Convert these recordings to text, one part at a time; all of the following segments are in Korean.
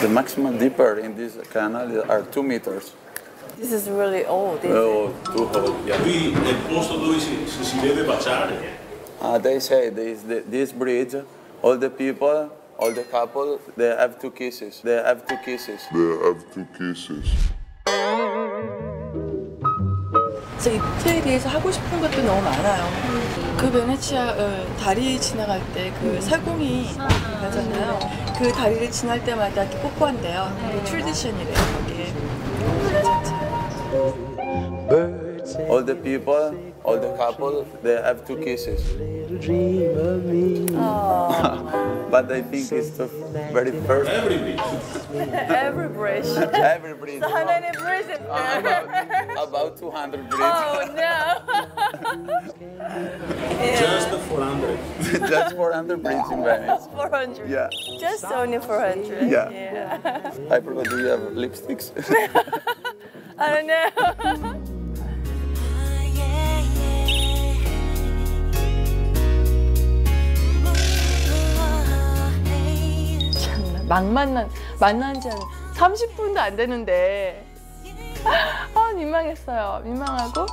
The maximum deeper in this canal are two meters. This is really old. isn't it? Oh, too hot, yeah. Qui è posto dove si, si, si deve baciare. Uh, they say this, this bridge, all the people, all the couple, they have two kisses. They have two kisses. They have two kisses. 진짜 이태에 대해서 하고 싶은 것도 너무 많아요. 그 베네치아 어, 다리 지나갈 때 그 사공이 가잖아요. 그 다리를 지날 때마다 이렇게 뽀뽀한대요. 그게 트레디션이래요, 거기에. All the people, all the couple, they have two kisses. but I think it's the very first. Every breath. Every breath. Every breath. 하나님 breath. 400 bridge. Oh, no. Just the 400. Just 400 bridge in Venice. 400. Yeah. Just only 400. Yeah. yeah. I forgot, do you have lipsticks? I don't know. 막 만난 만난 지 한 30분도 안 되는데 아, 민망했어요. 민망하고.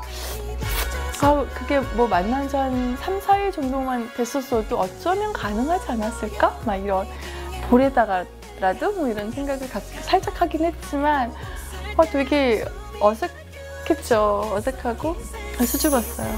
아, 그게 뭐 만난 지 한 3, 4일 정도만 됐었어도 어쩌면 가능하지 않았을까? 막 이런 볼에다가라도 뭐 이런 생각을 가- 살짝 하긴 했지만 아, 되게 어색했죠. 어색하고 수줍었어요.